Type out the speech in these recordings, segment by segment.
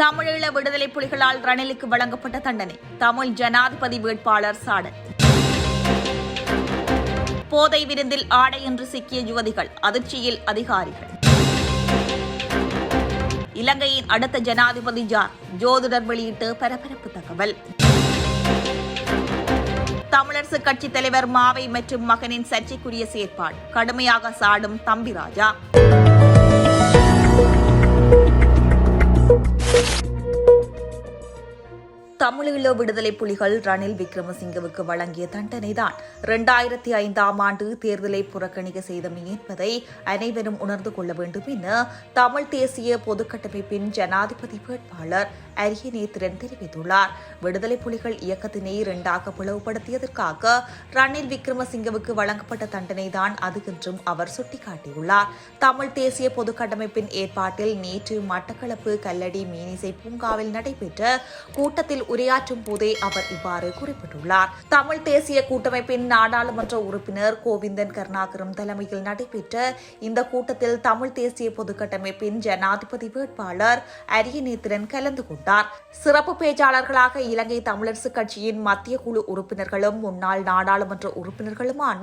தமிழீழ விடுதலை புலிகளால் ரணிலுக்கு வழங்கப்பட்ட தண்டனை. தமிழ் ஜனாதிபதி வேட்பாளர் சாடல் போதை விருந்தில் ஆடை என்று சிக்கிய யுவதிகள் அதிர்ச்சியில் அதிகாரிகள். இலங்கையின் அடுத்த ஜனாதிபதி ஜார் ஜோதிடர் வெளியிட்டு பரபரப்பு தகவல். தமிழரசு கட்சி தலைவர் மாவை மற்றும் மகனின் சர்ச்சைக்குரிய செயற்பாடு. கடுமையாக சாடும் தம்பிராஜா தமிழீழ விடுதலை புலிகள் ரணில் விக்ரமசிங்கவுக்கு வழங்கிய தண்டனைதான். இரண்டாயிரத்தி ஐந்தாம் ஆண்டு தேர்தலை புறக்கணிக்க செய்தமை என்பதை அனைவரும் உணர்ந்து கொள்ள வேண்டும் என தமிழ் தேசிய பொதுக்கட்டமைப்பின் ஜனாதிபதி வேட்பாளர் அரியநேத்திரன் தெரிவித்துள்ளார். விடுதலை புலிகள் இயக்கத்தினை இரண்டாக பிளவுபடுத்தியதற்காக ரணில் விக்ரமசிங்கவுக்கு வழங்கப்பட்ட தண்டனைதான் அது என்றும் அவர் சுட்டிக்காட்டியுள்ளார். தமிழ் தேசிய பொதுக்கட்டமைப்பின் ஏற்பாட்டில் நேற்று மட்டக்களப்பு கல்லடி மீனிசை பூங்காவில் நடைபெற்ற கூட்டத்தில் உரையாற்றும் போதே அவர் இவ்வாறு குறிப்பிட்டுள்ளார். தமிழ் தேசிய கூட்டமைப்பின் நாடாளுமன்ற உறுப்பினர் கோவிந்தன் கருணாகரம் தலைமையில் நடைபெற்ற இந்த கூட்டத்தில் தமிழ் தேசிய பொதுக்கட்டமைப்பின் ஜனாதிபதி வேட்பாளர் அரியநேத்திரன் கலந்து கொண்டார். சிறப்பு பேச்சாளர்களாக இலங்கை தமிழரசு கட்சியின் மத்திய குழு உறுப்பினர்களும் முன்னாள் நாடாளுமன்ற உறுப்பினர்களுமான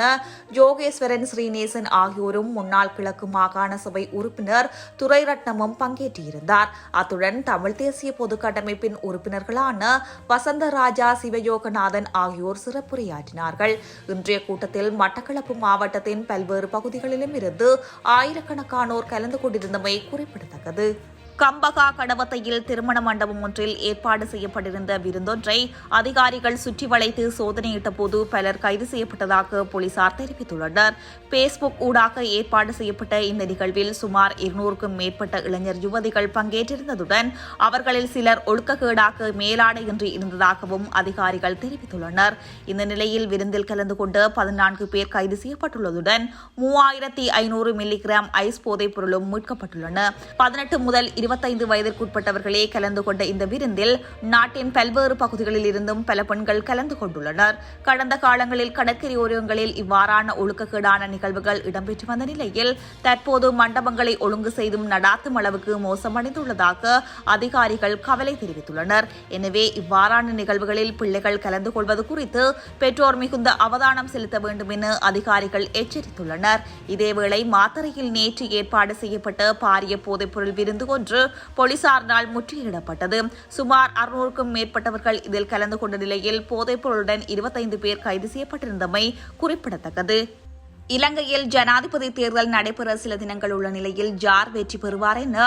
ஜோகேஸ்வரன் ஸ்ரீநேசன் ஆகியோரும் முன்னாள் கிழக்கு மாகாண சபை உறுப்பினர் துரைரட்னமும் பங்கேற்றிருந்தார். அத்துடன் தமிழ் தேசிய பொதுக்கட்டமைப்பின் உறுப்பினர்களான வசந்த ராஜா சிவயோகநாதன் ஆகியோர் சிறப்புரையாற்றினார்கள். இன்றைய கூட்டத்தில் மட்டக்களப்பு மாவட்டத்தின் பல்வேறு பகுதிகளிலும் இருந்து ஆயிரக்கணக்கானோர் கலந்து கொண்டிருந்தமை குறிப்பிடத்தக்கது. கம்பகா கடவத்தையில் திருமண மண்டபம் ஒன்றில் ஏற்பாடு செய்யப்பட்டிருந்த விருந்தொன்றை அதிகாரிகள் சுற்றி வளைத்து சோதனையிட்ட போது பலர் கைது செய்யப்பட்டதாக போலீசார் தெரிவித்துள்ளனர். பேஸ்புக் ஊடாக ஏற்பாடு செய்யப்பட்ட இந்த நிகழ்வில் சுமார் இருநூறுக்கும் மேற்பட்ட இளைஞர் யுவதிகள் பங்கேற்றிருந்ததுடன் அவர்களில் சிலர் ஒழுக்கக்கேடாக மேலாடையின்றி இருந்ததாகவும் அதிகாரிகள் தெரிவித்துள்ளனர். இந்த நிலையில் விருந்தில் கலந்து கொண்டு பதினான்கு பேர் கைது செய்யப்பட்டுள்ளதுடன் மூவாயிரத்தி ஐநூறு மில்லிகிராம் ஐஸ் போதைப் பொருளும் மீட்கப்பட்டுள்ளன. பதினெட்டு முதல் இருபத்தைந்து வயதிற்குட்பட்டவர்களே கலந்து கொண்ட இந்த விருந்தில் நாட்டின் பல்வேறு பகுதிகளில் இருந்தும் பல பெண்கள் கலந்து கொண்டுள்ளனர். கடந்த காலங்களில் கடற்கரையோரங்களில் இவ்வாறான ஒழுக்கக்கேடான நிகழ்வுகள் இடம்பெற்று வந்த நிலையில் தற்போது மண்டபங்களை ஒழுங்கு செய்தும் நடாத்தும் அளவுக்கு மோசமடைந்துள்ளதாக அதிகாரிகள் கவலை தெரிவித்துள்ளனர். எனவே இவ்வாறான நிகழ்வுகளில் பிள்ளைகள் கலந்து கொள்வது குறித்து பெற்றோர் மிகுந்த அவதானம் செலுத்த வேண்டும் என அதிகாரிகள் எச்சரித்துள்ளனர். இதேவேளை மாத்தறையில் நேற்று ஏற்பாடு செய்யப்பட்ட பாரிய போதைப்பொருள் விருந்து ஒன்று போலீசாரினால் முற்றுகையிடப்பட்டது. சுமார் அறுநூறுக்கும் மேற்பட்டவர்கள் இதில் கலந்து கொண்ட நிலையில் போதைப்பொருளுடன் இருபத்தைந்து பேர் கைது செய்யப்பட்டிருந்தமை குறிப்பிடத்தக்கது. இலங்கையில் ஜனாதிபதி தேர்தல் நடைபெற சில தினங்கள் உள்ள நிலையில் ஜார் வெற்றி பெறுவார் என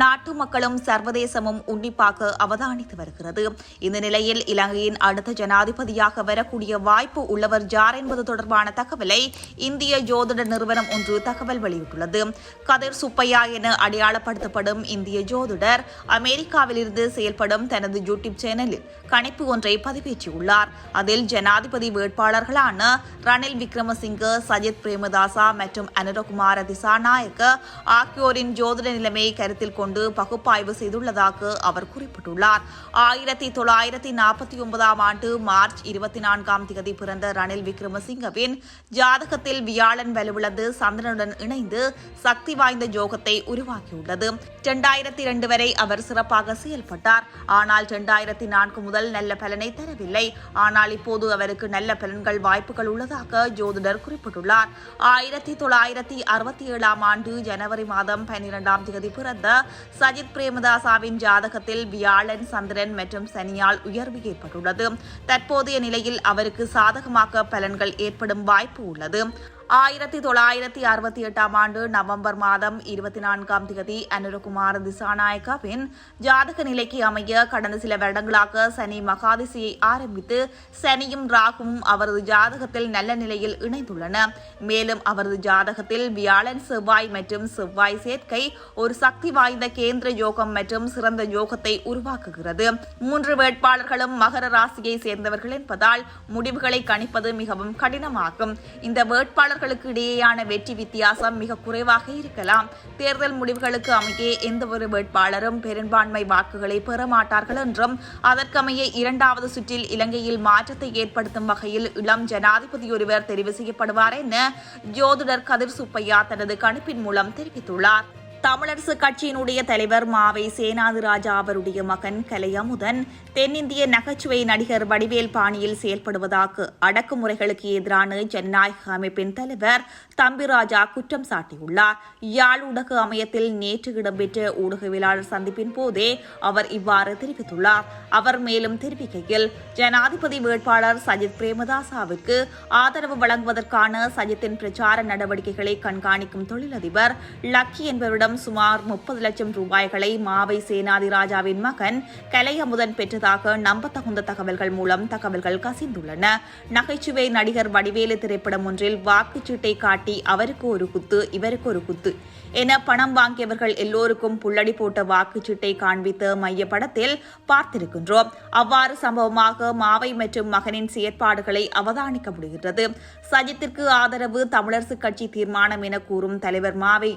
நாட்டு மக்களும் சர்வதேசமும் உன்னிப்பாக அவதானித்து வருகிறது. இந்த நிலையில் இலங்கையின் அடுத்த ஜனாதிபதியாக வரக்கூடிய வாய்ப்பு உள்ளவர் ஜார் என்பது தொடர்பான தகவலை இந்திய ஜோதிட நிறுவனம் ஒன்று தகவல் வெளியிட்டுள்ளது. கதிர் சுப்பையா என அடையாளப்படுத்தப்படும் இந்திய ஜோதிடர் அமெரிக்காவிலிருந்து செயல்படும் தனது யூடியூப் சேனலில் கணிப்பு ஒன்றை பதிவேற்றியுள்ளார். அதில் ஜனாதிபதி வேட்பாளர்களான ரணில் விக்ரமசிங்க சஜித் பிரேமதாசா மற்றும் அனுரகுமார திசாநாயக்க ஆகியோரின் ஜோதிட நிலைமையை கருத்தில் கொண்டு பகுப்பாய்வு செய்துள்ளதாக அவர் குறிப்பிட்டுள்ளார். ஆயிரத்தி தொள்ளாயிரத்தி நாற்பத்தி ஒன்பதாம் ஆண்டு மார்ச் இருபத்தி நான்காம் தேதி பிறந்த ரணில் விக்ரமசிங்கவின் ஜாதகத்தில் வியாழன் வலுவிழந்து சந்திரனுடன் இணைந்து சக்தி வாய்ந்த ஜோகத்தை உருவாக்கியுள்ளது. இரண்டாயிரத்தி இரண்டு வரை அவர் சிறப்பாக செயல்பட்டார். ஆனால் இரண்டாயிரத்தி நான்கு முதல் நல்ல பலனை தரவில்லை. ஆனால் இப்போது அவருக்கு நல்ல பலன்கள் வாய்ப்புகள் உள்ளதாக ஜோதிடர் குறிப்பிட்டுள்ளார். ஆயிரத்தி தொள்ளாயிரத்தி அறுபத்தி ஏழாம் ஆண்டு ஜனவரி மாதம் பன்னிரெண்டாம் தேதி பிறந்த சஜித் பிரேமதாசாவின் ஜாதகத்தில் வியாழன் சந்திரன் மற்றும் சனியால் உயர்வு ஏற்பட்டுள்ளது. தற்போதைய நிலையில் அவருக்கு சாதகமாக பலன்கள் ஏற்படும் வாய்ப்பு உள்ளது. ஆயிரத்தி தொள்ளாயிரத்தி அறுபத்தி எட்டாம் ஆண்டு நவம்பர் மாதம் இருபத்தி நான்காம் தேதி அனுரகுமார் திசாநாயக்காவின் ஜாதக நிலைக்கு அமைய கடந்த சில வருடங்களாக சனி மகாதிசையை ஆரம்பித்து சனியும் ராகுவும் அவரது ஜாதகத்தில் நல்ல நிலையில் இணைந்துள்ளன. மேலும் அவரது ஜாதகத்தில் வியாழன் செவ்வாய் மற்றும் செவ்வாய் சேர்க்கை ஒரு சக்தி வாய்ந்த கேந்திர யோகம் மற்றும் சிறந்த யோகத்தை உருவாக்குகிறது. மூன்று வேட்பாளர்களும் மகர ராசியை சேர்ந்தவர்கள் என்பதால் முடிவுகளை கணிப்பது மிகவும் கடினமாகும். இந்த வேட்பாளர் வேட்பாளர்களுக்கு இடையேயான வெற்றி வித்தியாசம் மிக குறைவாக இருக்கலாம். தேர்தல் முடிவுகளுக்கு அமைய எந்த ஒரு வேட்பாளரும் பெரும்பான்மை வாக்குகளை பெற மாட்டார்கள் என்றும் அதற்கமைய இரண்டாவது சுற்றில் இலங்கையில் மாற்றத்தை ஏற்படுத்தும் வகையில் இளம் ஜனாதிபதி ஒருவர் தெரிவு செய்யப்படுவார் என ஜோதிடர் கதிர் சுப்பையா தனது கணிப்பின் மூலம் தெரிவித்துள்ளார். தமிழரசு கட்சியினுடைய தலைவர் மாவை சேனாதிராஜா அவருடைய மகன் கலையமுதன் தென்னிந்திய நகைச்சுவை நடிகர் வடிவேல் பாணியில் செயல்படுவதாக அடக்குமுறைகளுக்கு எதிரான ஜனநாயக அமைப்பின் தலைவர் தம்பிராஜா குற்றம் சாட்டியுள்ளார். யாழ் ஊடக அமையத்தில் நேற்று இடம்பெற்ற ஊடகவியலாளர் சந்திப்பின் போதே அவர் இவ்வாறு தெரிவித்துள்ளார். அவர் மேலும் தெரிவிக்கையில் ஜனாதிபதி வேட்பாளர் சஜித் பிரேமதாசாவிற்கு ஆதரவு வழங்குவதற்கான சஜித்தின் பிரச்சார நடவடிக்கைகளை கண்காணிக்கும் தொழிலதிபர் லக்கி என்பவரிடம் மூலம் சுமார் முப்பது லட்சம் ரூபாய்களை மாவை சேனாதிராஜாவின் மகன் கலையமுதன் பெற்றதாக நம்பத்தகுந்த தகவல்கள் மூலம் தகவல்கள் கசிந்துள்ளன. நகைச்சுவை நடிகர் வடிவேலு திரைப்படம் ஒன்றில் வாக்குச்சீட்டை காட்டி அவருக்கு ஒரு குத்து இவருக்கு ஒரு குத்து என பணம் வாங்கியவர்கள் எல்லோருக்கும் புள்ளடி போட்ட வாக்குச்சீட்டை காண்பித்த மைய படத்தில் பார்த்திருக்கின்றோம். அவ்வாறு சம்பவமாக மாவை மற்றும் மகனின் செயற்பாடுகளை அவதானிக்க முடிகின்றது. சஜித்திற்கு ஆதரவு தமிழரசுக் கட்சி தீர்மானம் என கூறும் தலைவர் மாவை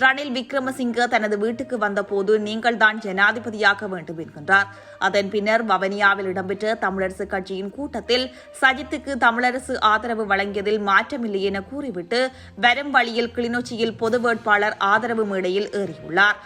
ரணில் விக்ரமசிங்க தனது வீட்டுக்கு வந்தபோது நீங்கள் தான் ஜனாதிபதியாக வேண்டும் என்கின்றார். அதன் பின்னர் வவனியாவில் இடம்பெற்ற தமிழரசு கட்சியின் கூட்டத்தில் சஜித்துக்கு தமிழரசு ஆதரவு வழங்கியதில் மாற்றமில்லை என கூறிவிட்டு வரும் வழியில் கிளிநொச்சியில் பொது வேட்பாளர் ஆதரவு மேடையில் ஏறியுள்ளார்.